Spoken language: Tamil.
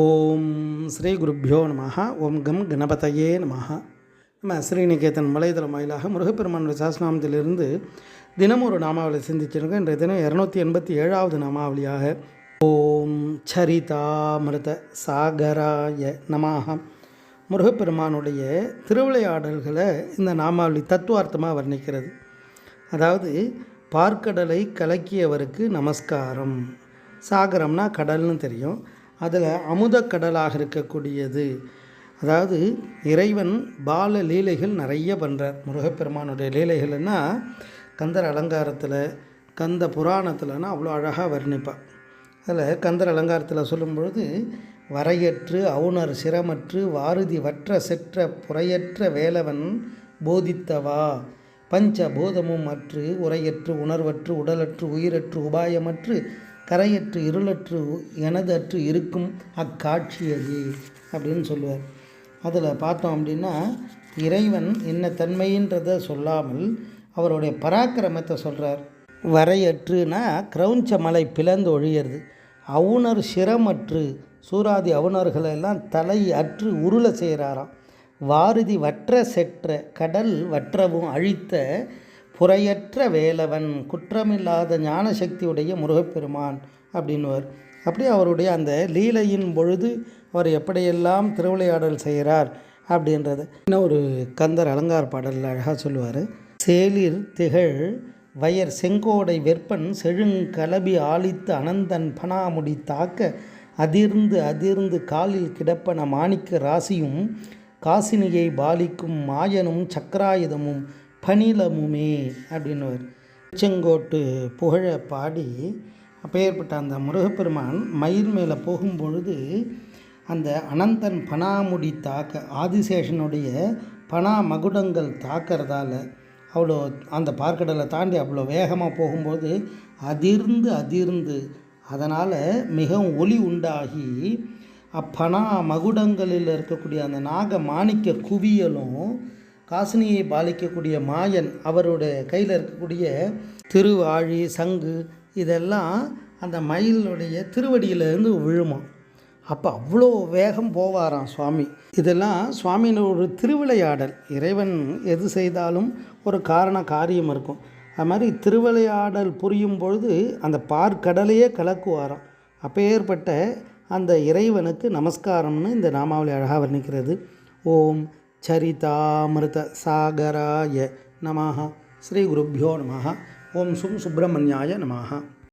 ஓம் ஸ்ரீ குருப்பியோ நம ஓம் கம் கணபதையே நம நம்ம ஸ்ரீநிகேதன் வலைதளம் வாயிலாக முருகப்பெருமான் சாஸ்நாமத்திலிருந்து தினமும் ஒரு நாமாவளி சிந்திச்சிருக்கோம். இன்றைய தினம் இரநூத்தி எண்பத்தி ஏழாவது நாமாவளியாக ஓம் சரிதாமிருத சாகராய நமாக முருகப்பெருமானுடைய திருவிளையாடல்களை இந்த நாமாவளி தத்துவார்த்தமாக வர்ணிக்கிறது. அதாவது பார்க்கடலை கலக்கியவருக்கு நமஸ்காரம். சாகரம்னா கடல்னு தெரியும். அதில் அமுத கடலாக இருக்கக்கூடியது. அதாவது இறைவன் பால லீலைகள் நிறைய பண்ணுறார் முருகப்பெருமானுடைய லீலைகள்னா கந்தர் அலங்காரத்தில் கந்த புராணத்தில்னா அவ்வளோ அழகாக வர்ணிப்பார். அதில் கந்தர் அலங்காரத்தில் சொல்லும்பொழுது வரையற்று அவுணர் சிரமற்று வாருதி வற்ற செற்ற புறையற்ற வேலவன் போதித்தவா? பஞ்ச போதமும் அற்று உரையற்று உணர்வற்று உடலற்று உயிரற்று உபாயமற்று கரையற்று இருளற்று எனது அற்று இருக்கும் அக்காட்சியது அப்படின்னு சொல்லுவார். அதில் பார்த்தோம் அப்படின்னா இறைவன் என்ன தன்மைன்றதை சொல்லாமல் அவருடைய பராக்கிரமத்தை சொல்கிறார் வரையற்றுனா கிரௌஞ்ச மலை பிளந்து ஒழியறது. அவுணர் சிரமற்று சூராதி அவுணர்களெல்லாம் தலை அற்று உருளை செய்கிறாராம் வாருதி வற்ற செற்ற கடல் வற்றவும் அழித்த புறையற்ற வேலவன் குற்றமில்லாத ஞானசக்தியுடைய முருகப்பெருமான் அப்படின்வர் அப்படி அவருடைய அந்த லீலையின் பொழுது அவர் எப்படியெல்லாம் திருவிளையாடல் செய்கிறார் அப்படின்றது. இன்னும் ஒரு கந்தர் அலங்கார பாடலில் அழகாக சொல்லுவார். சேலிர் திகழ் வயர் செங்கோடை வெப்பன் செழுங்கலபி ஆளித்து அனந்தன் பனாமுடி தாக்க அதிர்ந்து அதிர்ந்து காலில் கிடப்பன மாணிக்க ராசியும் காசினியை பாலிக்கும் மாயனும் சக்கராயுதமும் பனிலமுமே அப்படின்னுவார். செங்கோட்டு புகழ பாடி அப்பேற்பட்ட அந்த முருகப்பெருமான் மயில் மேலே போகும்பொழுது அந்த அனந்தன் பனாமுடி தாக்க ஆதிசேஷனுடைய பனா மகுடங்கள் தாக்கிறதால அவ்வளோ அந்த பார்க்கடலை தாண்டி அவ்வளோ வேகமாக போகும்போது அதிர்ந்து அதிர்ந்து அதனால் மிகவும் ஒளி உண்டாகி அப்பனா மகுடங்களில் இருக்கக்கூடிய அந்த நாக மாணிக்க குவியலும் காசினியை பாலிக்கக்கூடிய மாயன் அவருடைய கையில் இருக்கக்கூடிய திருவாழி சங்கு இதெல்லாம் அந்த மயிலுடைய திருவடியிலேருந்து விழுமா. அப்போ அவ்வளோ வேகம் போவாராம் சுவாமி. இதெல்லாம் சுவாமியின் ஒரு திருவிளையாடல். இறைவன் எது செய்தாலும் ஒரு காரண காரியம் இருக்கும். அது மாதிரி திருவிளையாடல் புரியும் பொழுது அந்த பார்க்கடலையே கலக்குவாராம். அப்பேற்பட்ட அந்த இறைவனுக்கு நமஸ்காரம்னு இந்த நாமாவளி அழகாக வர்ணிக்கிறது. ஓம் சரிதாமிருத சாகராய நமஹ. ஸ்ரீ குருப்பியோ நமஹ. ஓம் சும் சுப்பிரமணியாய நமஹா.